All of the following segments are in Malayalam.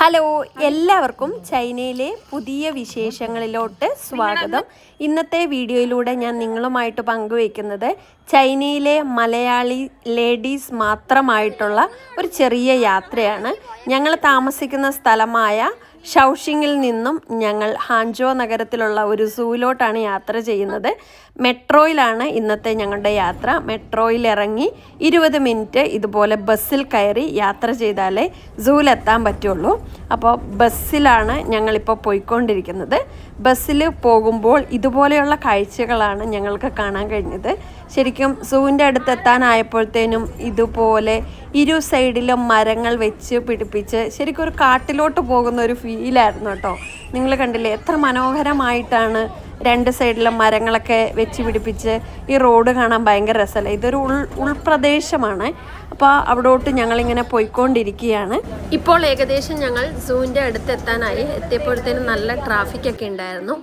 ഹലോ എല്ലാവർക്കും ചൈനയിലെ പുതിയ വിശേഷങ്ങളിലോട്ട് സ്വാഗതം. ഇന്നത്തെ വീഡിയോയിലൂടെ ഞാൻ നിങ്ങളുമായിട്ട് പങ്കുവയ്ക്കുന്നത് ചൈനയിലെ മലയാളി ലേഡീസ് മാത്രമായിട്ടുള്ള ഒരു ചെറിയ യാത്രയാണ്. ഞങ്ങൾ താമസിക്കുന്ന സ്ഥലമായ ഷൗഷിങ്ങിൽ നിന്നും ഞങ്ങൾ ഹാൻജോ നഗരത്തിലുള്ള ഒരു സൂയിലോട്ടാണ് യാത്ര ചെയ്യുന്നത്. മെട്രോയിലാണ് ഇന്നത്തെ ഞങ്ങളുടെ യാത്ര. മെട്രോയിൽ ഇറങ്ങി ഇരുപത് മിനിറ്റ് ഇതുപോലെ ബസ്സിൽ കയറി യാത്ര ചെയ്താലേ സൂവിലെത്താൻ പറ്റുള്ളൂ. അപ്പോൾ ബസ്സിലാണ് ഞങ്ങളിപ്പോൾ പോയിക്കൊണ്ടിരിക്കുന്നത്. ബസ്സിൽ പോകുമ്പോൾ ഇതുപോലെയുള്ള കാഴ്ചകളാണ് ഞങ്ങൾക്ക് കാണാൻ കഴിഞ്ഞത്. ശരിക്കും സൂവിന്റെ അടുത്ത് എത്താനായപ്പോഴത്തേനും ഇതുപോലെ ഇരു സൈഡിലും മരങ്ങൾ വെച്ച് പിടിപ്പിച്ച് ശരിക്കും ഒരു കാട്ടിലോട്ട് പോകുന്ന ഒരു ഫീലായിരുന്നു കേട്ടോ. നിങ്ങൾ കണ്ടില്ലേ എത്ര മനോഹരമായിട്ടാണ് രണ്ട് സൈഡിലും മരങ്ങളൊക്കെ വെച്ച് പിടിപ്പിച്ച് ഈ റോഡ് കാണാൻ ഭയങ്കര രസമല്ലേ? ഇതൊരു ഉൾ ഉൾപ്രദേശമാണ്. അപ്പോൾ അവിടോട്ട് ഞങ്ങളിങ്ങനെ പോയിക്കൊണ്ടിരിക്കുകയാണ്. ഇപ്പോൾ ഏകദേശം ഞങ്ങൾ സൂവിന്റെ അടുത്തെത്താനായി. എത്തിയപ്പോഴത്തേനും നല്ല ട്രാഫിക്കൊക്കെ ഉണ്ടായിരുന്നു.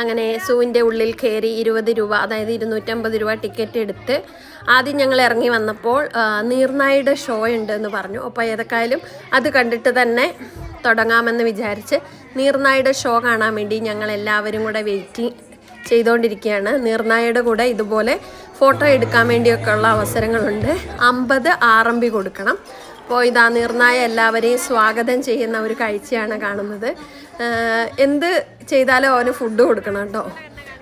അങ്ങനെ സൂവിന്റെ ഉള്ളിൽ കയറി ഇരുപത് രൂപ അതായത് ഇരുന്നൂറ്റമ്പത് രൂപ ടിക്കറ്റ് എടുത്ത് ആദ്യം ഞങ്ങൾ ഇറങ്ങി വന്നപ്പോൾ നീർനായുടെ ഷോ ഉണ്ട് എന്ന് പറഞ്ഞു. അപ്പോൾ ഏതൊക്കെയായാലും അത് കണ്ടിട്ട് തന്നെ തുടങ്ങാമെന്ന് വിചാരിച്ച് നീർനായുടെ ഷോ കാണാൻ വേണ്ടി ഞങ്ങൾ എല്ലാവരും കൂടെ വെയിറ്റിംഗ് ചെയ്തുകൊണ്ടിരിക്കുകയാണ് നീർനായയുടെ കൂടെ ഇതുപോലെ ഫോട്ടോ എടുക്കാൻ വേണ്ടിയൊക്കെ ഉള്ള അവസരങ്ങളുണ്ട്. അമ്പത് ആർ എം ബി കൊടുക്കണം. അപ്പോൾ ഇതാ നിർണായ എല്ലാവരെയും സ്വാഗതം ചെയ്യുന്ന ഒരു കാഴ്ചയാണ് കാണുന്നത്. എന്ത് ചെയ്താലും അവന് ഫുഡ് കൊടുക്കണം കേട്ടോ.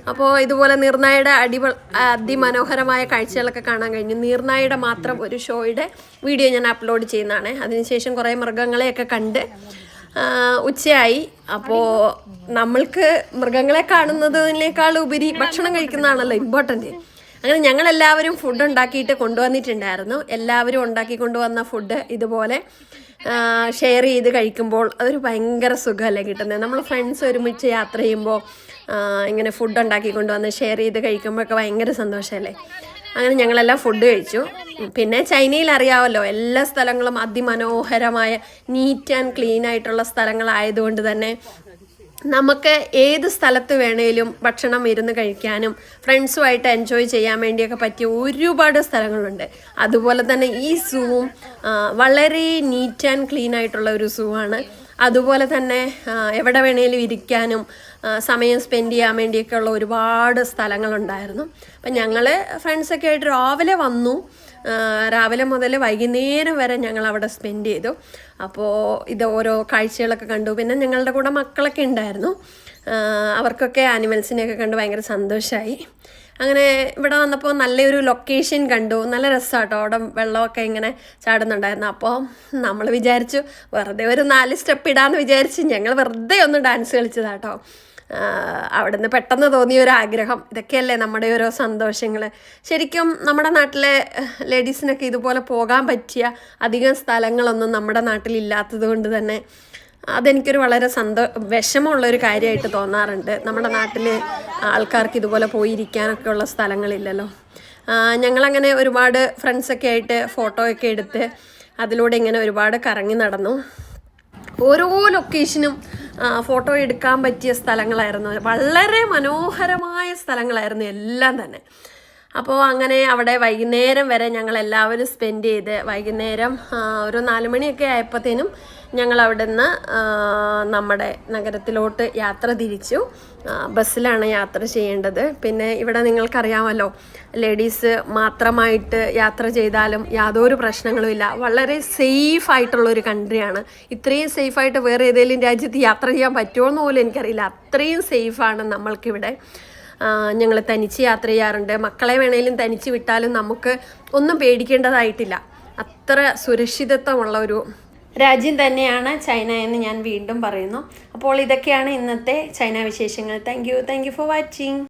അപ്പോൾ ഇതുപോലെ നീർനായുടെ അടിപൊ അതിമനോഹരമായ കാഴ്ചകളൊക്കെ കാണാൻ കഴിഞ്ഞു. നീർനായുടെ മാത്രം ഒരു ഷോയുടെ വീഡിയോ ഞാൻ അപ്ലോഡ് ചെയ്യുന്നതാണ്. അതിനുശേഷം കുറേ മൃഗങ്ങളെയൊക്കെ കണ്ട് ഉച്ചയായി. അപ്പോൾ നമ്മൾക്ക് മൃഗങ്ങളെ കാണുന്നതിനേക്കാൾ ഉപരി ഭക്ഷണം കഴിക്കുന്നതാണല്ലോ ഇമ്പോർട്ടന്റ് അങ്ങനെ ഞങ്ങൾ എല്ലാവരും ഫുഡ് ഉണ്ടാക്കിയിട്ട് കൊണ്ടുവന്നിട്ടുണ്ടായിരുന്നു. എല്ലാവരും ഉണ്ടാക്കി കൊണ്ടുവന്ന ഫുഡ് ഇതുപോലെ ഷെയർ ചെയ്ത് കഴിക്കുമ്പോൾ അതൊരു ഭയങ്കര സുഖമല്ലേ കിട്ടുന്നത്. നമ്മൾ ഫ്രണ്ട്സ് ഒരുമിച്ച് യാത്ര ചെയ്യുമ്പോൾ ഇങ്ങനെ ഫുഡ് ഉണ്ടാക്കി കൊണ്ടുവന്ന് ഷെയർ ചെയ്ത് കഴിക്കുമ്പോഴൊക്കെ ഭയങ്കര സന്തോഷമല്ലേ? അങ്ങനെ ഞങ്ങളെല്ലാം ഫുഡ് കഴിച്ചു. പിന്നെ ചൈനയിൽ അറിയാമല്ലോ എല്ലാ സ്ഥലങ്ങളും അതിമനോഹരമായ നീറ്റ് ആൻഡ് ക്ലീൻ ആയിട്ടുള്ള സ്ഥലങ്ങളായതുകൊണ്ട് തന്നെ നമുക്ക് ഏത് സ്ഥലത്ത് വേണേലും ഭക്ഷണം ഇരുന്ന് കഴിക്കാനും ഫ്രണ്ട്സുമായിട്ട് എൻജോയ് ചെയ്യാൻ വേണ്ടിയൊക്കെ പറ്റിയ ഒരുപാട് സ്ഥലങ്ങളുണ്ട്. അതുപോലെ തന്നെ ഈ സൂവും വളരെ നീറ്റ് ആൻഡ് ക്ലീൻ ആയിട്ടുള്ള ഒരു സൂ ആണ്. അതുപോലെ തന്നെ എവിടെ വേണേലും ഇരിക്കാനും സമയം സ്പെൻഡ് ചെയ്യാൻ വേണ്ടിയൊക്കെ ഉള്ള ഒരുപാട് സ്ഥലങ്ങളുണ്ടായിരുന്നു. അപ്പം ഞങ്ങൾ ഫ്രണ്ട്സൊക്കെ ആയിട്ട് രാവിലെ വന്നു. രാവിലെ മുതൽ വൈകുന്നേരം വരെ ഞങ്ങൾ അവിടെ സ്പെൻഡ് ചെയ്തു. അപ്പോൾ ഇത് ഓരോ കാഴ്ചകളൊക്കെ കണ്ടു. പിന്നെ ഞങ്ങളുടെ കൂടെ മക്കളൊക്കെ ഉണ്ടായിരുന്നു. അവർക്കൊക്കെ ആനിമൽസിനെയൊക്കെ കണ്ട് ഭയങ്കര സന്തോഷമായി അങ്ങനെ ഇവിടെ വന്നപ്പോൾ നല്ലൊരു ലൊക്കേഷൻ കണ്ടു. നല്ല രസമാട്ടോ അവിടെ വെള്ളമൊക്കെ ഇങ്ങനെ ചാടുന്നുണ്ടായിരുന്നു. അപ്പോൾ നമ്മൾ വിചാരിച്ചു വെറുതെ ഒരു നാല് സ്റ്റെപ്പ് ഇടാന്ന് വിചാരിച്ച് ഞങ്ങൾ വെറുതെ ഒന്ന് ഡാൻസ് കളിച്ചതാട്ടോ. അവിടെ നിന്ന് പെട്ടെന്ന് തോന്നിയ ഒരു ആഗ്രഹം ഇതൊക്കെയല്ലേ നമ്മുടെ ഓരോ സന്തോഷങ്ങൾ ശരിക്കും നമ്മുടെ നാട്ടിലെ ലേഡീസിനൊക്കെ ഇതുപോലെ പോകാൻ പറ്റിയ അധികം സ്ഥലങ്ങളൊന്നും നമ്മുടെ നാട്ടിലില്ലാത്തത് കൊണ്ട് തന്നെ അതെനിക്കൊരു വളരെ സന്തോ വിഷമമുള്ളൊരു കാര്യമായിട്ട് തോന്നാറുണ്ട്. നമ്മുടെ നാട്ടിൽ ആൾക്കാർക്ക് ഇതുപോലെ പോയിരിക്കാനൊക്കെ ഉള്ള സ്ഥലങ്ങളില്ലല്ലോ. ഞങ്ങളങ്ങനെ ഒരുപാട് ഫ്രണ്ട്സൊക്കെ ആയിട്ട് ഫോട്ടോ ഒക്കെ എടുത്ത് അതിലൂടെ ഇങ്ങനെ ഒരുപാട് കറങ്ങി നടന്നു. ഓരോ ലൊക്കേഷനും ഫോട്ടോ എടുക്കാൻ പറ്റിയ സ്ഥലങ്ങളായിരുന്നു. വളരെ മനോഹരമായ സ്ഥലങ്ങളായിരുന്നു എല്ലാം തന്നെ. അപ്പോൾ അങ്ങനെ അവിടെ വൈകുന്നേരം വരെ ഞങ്ങൾ എല്ലാവരും സ്പെൻഡ് ചെയ്ത് വൈകുന്നേരം ഒരു നാല് മണിയൊക്കെ ആയപ്പോഴത്തേനും ഞങ്ങൾ അവിടെ നിന്ന് നമ്മുടെ നഗരത്തിലോട്ട് യാത്ര തിരിച്ചു. ബസ്സിലാണ് യാത്ര ചെയ്യേണ്ടത്. പിന്നെ ഇവിടെ നിങ്ങൾക്കറിയാമല്ലോ ലേഡീസ് മാത്രമായിട്ട് യാത്ര ചെയ്താലും യാതൊരു പ്രശ്നങ്ങളുമില്ല. വളരെ സേഫ് ആയിട്ടുള്ള ഒരു കൺട്രിയാണ് ഇത്രയും സേഫായിട്ട് വേറെ ഏതെങ്കിലും രാജ്യത്ത് യാത്ര ചെയ്യാൻ പറ്റുമോ എന്ന് പോലും എനിക്കറിയില്ല. അത്രയും സേഫാണ് നമ്മൾക്കിവിടെ. ഞങ്ങൾ തനിച്ച് യാത്ര ചെയ്യാറുണ്ട്. മക്കളെ വേണേലും തനിച്ച് വിട്ടാലും നമുക്ക് ഒന്നും പേടിക്കേണ്ടതായിട്ടില്ല. അത്ര സുരക്ഷിതത്വമുള്ള ഒരു രാജ്യം തന്നെയാണ് ചൈന എന്ന് ഞാൻ വീണ്ടും പറയുന്നു. അപ്പോൾ ഇതൊക്കെയാണ് ഇന്നത്തെ ചൈന വിശേഷങ്ങൾ. Thank you thank you for watching